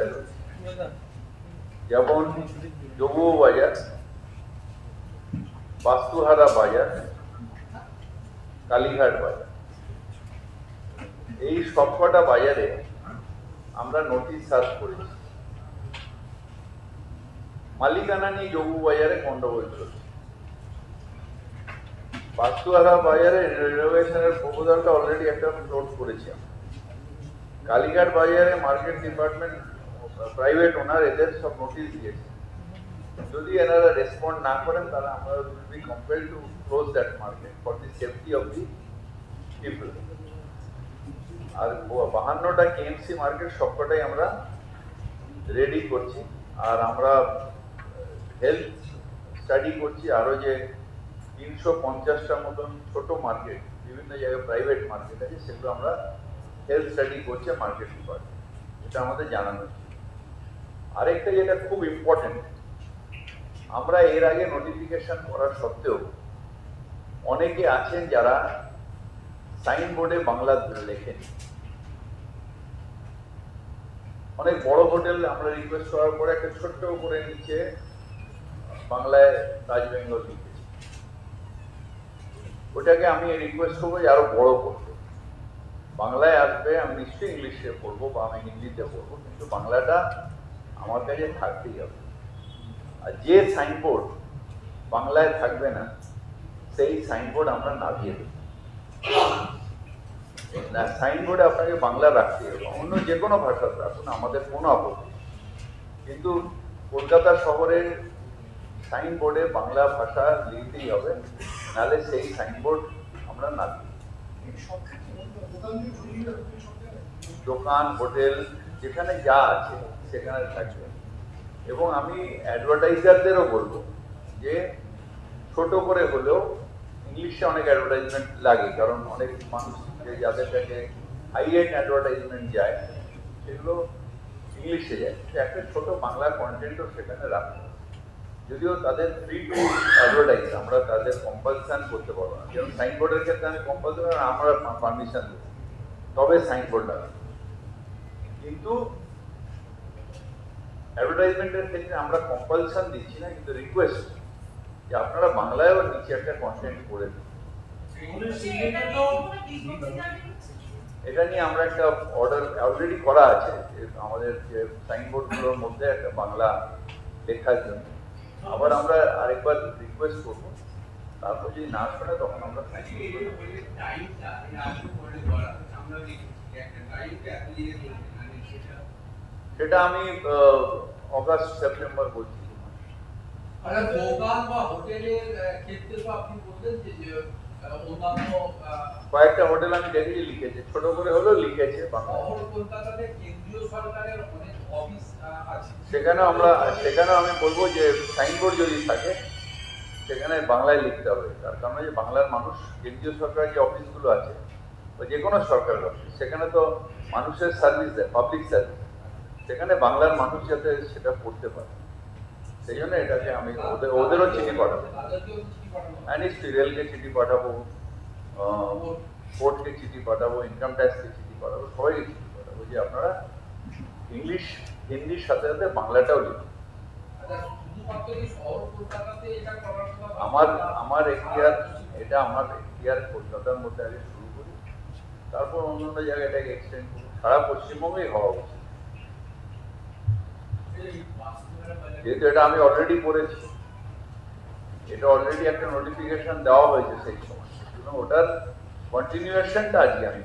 অবস্থায় রয়েছে যেমন জবুও বাজার, বাস্তুহারা বাজার, কালীঘাট বাজার। এই সবকটা বাজারে আমরা নোটিশ সার্চ করেছি। মালিকানা নিয়ে জবু বাজারে গন্ডগোল চলছে। বাস্তুহারা বাজারে রেনোভেশনের প্রপোজালটা অলরেডি একটা নোট করেছি কালীঘাট বাজারে মার্কেট ডিপার্টমেন্ট প্রাইভেট ওনার এদের সব নোটিশ দিয়েছে যদি এনারা রেসপন্ড না করেন তাহলে আমরা will be compel to close that market for the safety of the people আর বাহান্নটা কেএমসি মার্কেট সবকটাই আমরা রেডি করছি আর আমরা হেলথ স্টাডি করছি আরও যে তিনশো পঞ্চাশটা মতন ছোট মার্কেট বিভিন্ন জায়গায় প্রাইভেট মার্কেট আছে, সেগুলো আমরা হেলথ স্টাডি করছে মার্কেট ডিপার্টমেন্ট এটা আমাদের জানানো ছিল। আরেকটা যেটা খুব ইম্পর্টেন্ট আমরা এর আগে নোটিফিকেশন করার সত্ত্বেও অনেকে আছেন যারা সাইনবোর্ডে বাংলা লেখেন। অনেক বড় হোটেল আমরা রিকোয়েস্ট করার পরে একটা ছোট্ট করে নিচ্ছে, বাংলায় তাজ বেঙ্গল লিখেছি। ওটাকে আমি রিকোয়েস্ট করব যে আরও বড় করতে। বাংলায় আসবে, আমি নিশ্চয়ই ইংলিশে পড়ব বা আমি হিন্দিতে পড়ব কিন্তু বাংলাটা আমার কাছে থাকতেই হবে। আর যে সাইনবোর্ড বাংলায় থাকবে না, সেই সাইনবোর্ড আমরা নামিয়ে দেবো। না সাইনবোর্ডে আপনাকে বাংলা রাখতে হবে। অন্য যে কোনো ভাষা রাখুন, আমাদের কোনো আপত্তি কিন্তু কলকাতা শহরের সাইনবোর্ডে বাংলা ভাষা লিখতেই হবে, নাহলে সেই সাইনবোর্ড আমরা না দোকান, হোটেল, যেখানে যা আছে সেখানে থাকবে। এবং আমি অ্যাডভার্টাইজারদেরও বলব যে, ছোট করে হলেও ইংলিশে অনেক অ্যাডভার্টাইজমেন্ট লাগে, কারণ অনেক মানুষ যাদের কাছে হাই এন্ড অ্যাডভার্টাইজমেন্ট যায়, সেগুলো ইংলিশে যায়। একটা ছোট বাংলা কন্টেন্টও সেখানে রাখব। যদিও তাদের ফ্রি টু অ্যাডভার্টাইজ আমরা তাদের কম্পালসান করতে পারব না। যেমন সাইনবোর্ডের ক্ষেত্রে আমি কম্পালসান আমরা পারমিশন দেবো। তবে সাইনবোর্ড লাগাবো কিন্তু অ্যাডভার্টাইজমেন্টের ক্ষেত্রে আমরা কম্পালসান দিচ্ছি না কিন্তু রিকোয়েস্ট যে আপনারা বাংলায়ও নিচে একটা কন্টেন্ট করে দিন। এটা নিয়ে আমরা একটা অর্ডার অলরেডি করা আছে যে আমাদের যে সাইনবোর্ডগুলোর মধ্যে একটা বাংলা লেখার জন্য। আবার আমরা আরেকবার রিকোয়েস্ট করব। তারপর যদি না শোনে তখন আমরা সেটা আমি অগাস্ট সেপ্টেম্বর বলছি আচ্ছা দোকান বা হোটেলের ক্ষেত্রে তো আপনি বললেন যে যে, অন্যান্য কয়েকটা হোটেল আমি দেখেছি লিখেছে। ছোট করে হলেও লিখেছে কলকাতাতে কেন্দ্রীয় সরকারের অনেক অফিস আছে। সেখানেও আমরা সেখানেও আমি বলব যে সাইনবোর্ড যদি থাকে সেখানে বাংলায় লিখতে হবে। তার কারণ যে বাংলার মানুষ কেন্দ্রীয় সরকারের যে অফিসগুলো আছে বা যে কোনো সরকারের অফিস সেখানে তো মানুষের সার্ভিস দেয় পাবলিক সার্ভিস। সেখানে বাংলার মানুষ যাতে সেটা পড়তে পারে। সেই জন্য এটাকে আমি ওদের ওদেরও চিঠি পাঠাবো। হ্যাঁ নিশ্চয়ই রেলকে চিঠি পাঠাবো কোর্টকে চিঠি পাঠাবো ইনকাম ট্যাক্সকে চিঠি পাঠাবো সবাইকে চিঠি পাঠাবো যে আপনারা ইংলিশ হিন্দির সাথে সাথে বাংলাটাও লিখুন। আচ্ছা আমার? আমার এখতিয়ার এটা আমার এখতিয়ার কলকাতার মধ্যে আগে শুরু করি। তারপর অন্যান্য জায়গায় এটাকে এক্সটেন্ড করি। সারা পশ্চিমবঙ্গেই হওয়া উচিত। যেহেতু এটা আমি অলরেডি করেছি এটা অলরেডি একটা নোটিফিকেশন দেওয়া হয়েছে সেই সময়। ওটার কন্টিনিউয়েশনটা আজকে আমি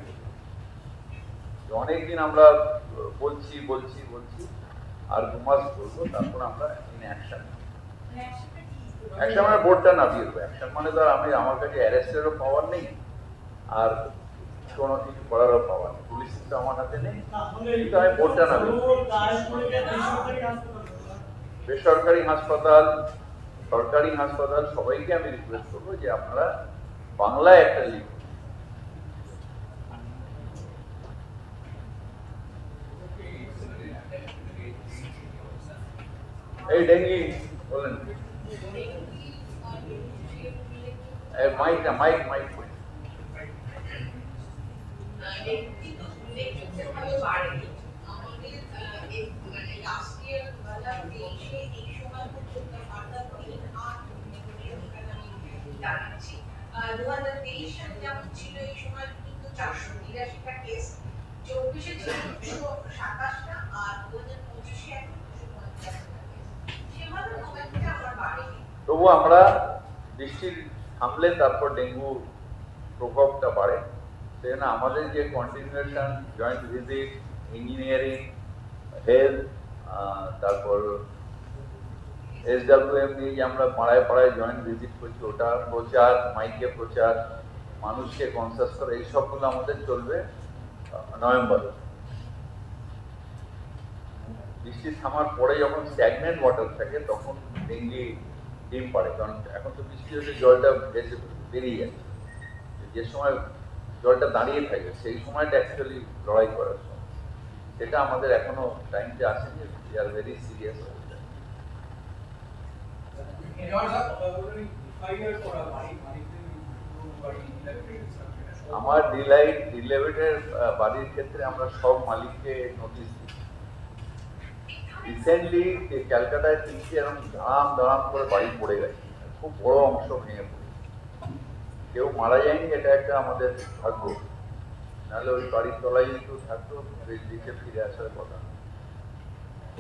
অনেকদিন আমরা বলছি বলছি বলছি, আর দু মাস বলব, তারপর আমরা ইন অ্যাকশন অ্যাকশন মানে বোর্ডটা নামিয়ে দেবো। অ্যাকশন মানে তো আমি, আমার কাছে অ্যারেস্টেরও পাওয়ার নেই, আর কোনো কিছু করারও পাওয়ার নেই। বেসরকারি হাসপাতাল, সরকারি হাসপাতাল, সবাইকে আমি রিকোয়েস্ট করব যে আপনারা বাংলায় একটা লিখুন। এই ডেঙ্গি, বলেন। Mike mike. চারশো চব্বিশে আমরা তবু আমরা বৃষ্টির থামলে তারপর ডেঙ্গু প্রকোপটা বাড়ে। সেই জন্য আমাদের যে continuation joint visit engineering health তারপর এসডাব্লিউএম নিয়ে যে আমরা পাড়ায় পাড়ায় জয়েন্ট ভিজিট করছি, ওটা প্রচার মাইকে প্রচার, মানুষকে কনসাস করা, এই সবগুলো আমাদের চলবে নভেম্বরে বৃষ্টি থামার পরে যখন স্ট্যাগনেন্ট ওয়াটার থাকে, তখন ডেঙ্গি ডিম পারে কারণ এখন তো বৃষ্টি হলে জলটা ভেসে বেরিয়ে যাচ্ছে যে সময় জলটা দাঁড়িয়ে থাকে, সেই সময়টা অ্যাকচুয়ালি লড়াই করার সময়। সেটা আমাদের এখনও টাইমটা আসেনি উই আর ভেরি সিরিয়াস আমার ডিলাইট ডিলেভেটের বাড়ির ক্ষেত্রে আমরা সব মালিককে নোটিশ দিই। রিসেন্টলি ক্যালকাটায় তিনটি এরকম দাঁড়াম দাঁড়াম করে বাড়ি পড়ে গেছে। খুব বড় অংশ ভেঙে কেউ মারা যায়নি, এটা একটা আমাদের ভাগ্য। নাহলে ওই বাড়ির তলায় কিন্তু থাকতো দিকে ফিরে আসার কথা।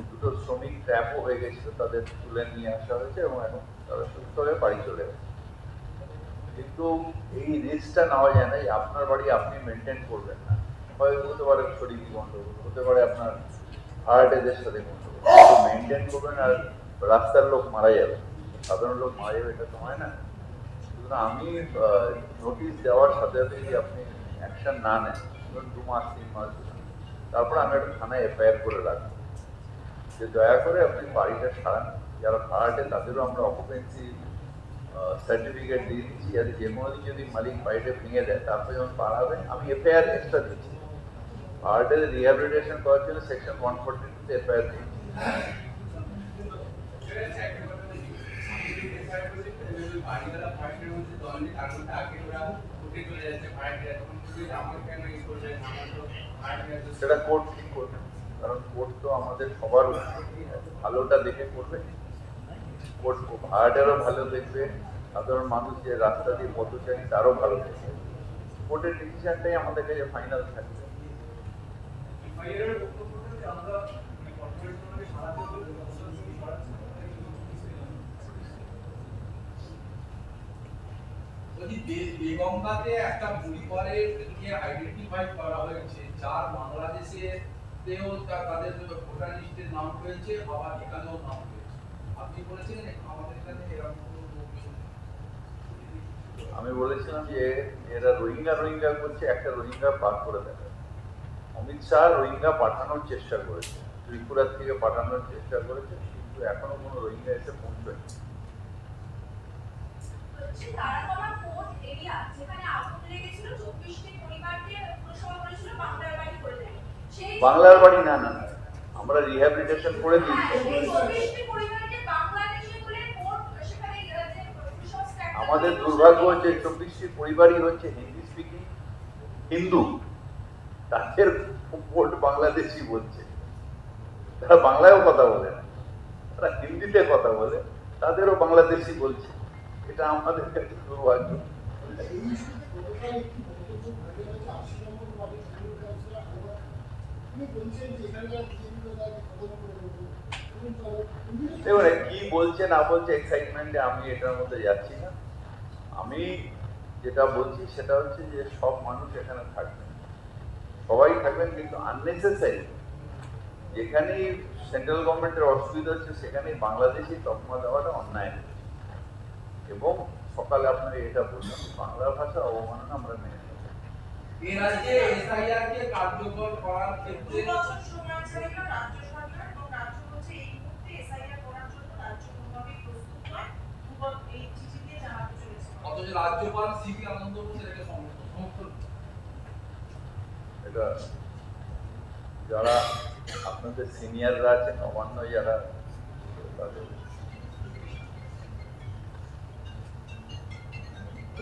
দুটো শ্রমিক ট্র্যাপও হয়ে গেছিল, তাদের তুলে নিয়ে আসা হয়েছে এবং এখন তারা সুস্থ হয়ে বাড়ি চলে কিন্তু এই রিস্কটা নেওয়া যায় না আপনার বাড়ি আপনি মেনটেন করবেন না। হয় হতে পারে শরীর গন্ডগোল, হতে পারে আপনার হার্ট এদের সাথে গন্ডগোল। মেনটেন করবেন আর রাস্তার লোক মারা যাবে। সাধারণ লোক মারা যাবে, এটা তো হয় না। সুতরাং আমি নোটিশ দেওয়ার সাথে সাথে যদি আপনি অ্যাকশন না নেন। ধরুন দু মাস, তিন মাস তারপর আমি একটা থানায় এফআইআর করে রাখব। যে দয়া করে আপনি বাড়িটা সারান যারা ভাড়াটে তাদেরও আমরা অকুপেন্সি সার্টিফিকেট দিয়ে দিচ্ছি। যাতে যে কোনো দিন যদি মালিক বাড়িটা ভেঙে দেয়, তারপরে যখন পাড়াবে আমি এফআইআর এক্সট্রা দিচ্ছি। ভাড়াটে রিহ্যাবিলিটেশন করার জন্য সেকশন ওয়ান ফোর্টি টুতে এফআইআর দিচ্ছি। সেটা কোর্ট ঠিক করবে কারণ কোর্ট তো আমাদের সবার ভালোটা দেখে করবে। কোর্ট ভাড়াটারও ভালো দেখবে সাধারণ মানুষ যে রাস্তা দিয়ে পথচারী তারও ভালো দেখবে। কোর্টের ডিসিশনটাই আমাদের কাছে ফাইনাল থাকবে। একটা পরিবারের কে আইডেন্টিফাই করা হয়েছে। যার বাংলাদেশে তেও তাদের ভোটার লিস্টের নাম রয়েছে আবার এখানেও নাম রয়েছে আপনি বলেছিলেন আমাদের এখানে এরকম। আমি বলেছিলাম যে এরা রোহিঙ্গা রোহিঙ্গা করছে একটা রোহিঙ্গা পার করে দেবে অমিত শাহ রোহিঙ্গা পাঠানোর চেষ্টা করেছে। ত্রিপুরা থেকে পাঠানোর চেষ্টা করেছে কিন্তু এখনও কোনো রোহিঙ্গা এসে পৌঁছয়নি। বাংলার বাড়ি না না। আমরা রিহ্যাবিলিটেশন করে দিয়েছি সেই চব্বিশটি পরিবারকে বাংলাদেশে বলে কোর্ট সেখানে আহ, যে পুরসভা stand- আমাদের দুর্ভাগ্য হচ্ছে চব্বিশটি পরিবারই হচ্ছে হিন্দি স্পিকিং হিন্দু। তাদের ভোট বাংলাদেশি বলছে। তারা বাংলায়ও কথা বলে না। তারা হিন্দিতে কথা বলে। তাদেরও বাংলাদেশি বলছে। এটা আমাদের কাছে দুর্ভাগ্য। এবারে কি বলছে না বলছে এক্সাইটমেন্টে আমি এটার মধ্যে যাচ্ছি না। আমি যেটা বলছি সেটা হচ্ছে যে সব মানুষ এখানে থাকবেন সবাই থাকবেন কিন্তু আননেসেসারি যেখানেই সেন্ট্রাল গভর্নমেন্টের অসুবিধা হচ্ছে, সেখানেই বাংলাদেশি তকমা দেওয়াটা অন্যায় এবং সকালে আপনাকে এটা বললাম বাংলা ভাষা অবমাননা আমরা মেনে নেব। এ এসআইআর কে কার্যকর করার ক্ষেত্রে বছর সময় চাইল রাজ্য সরকার এবং রাজ্য বলছে এই মুহূর্তে এসআইআর করার জন্য রাজ্য কোনোভাবেই প্রস্তুত নয়। এই চিঠি জানাতে চলেছে। অথচ রাজ্যপাল সিপি আনন্দ বোস এটাকে সমর্থন সমর্থন এটা যারা আপনাদের সিনিয়ররা আছেন অমান্য যারা তাদের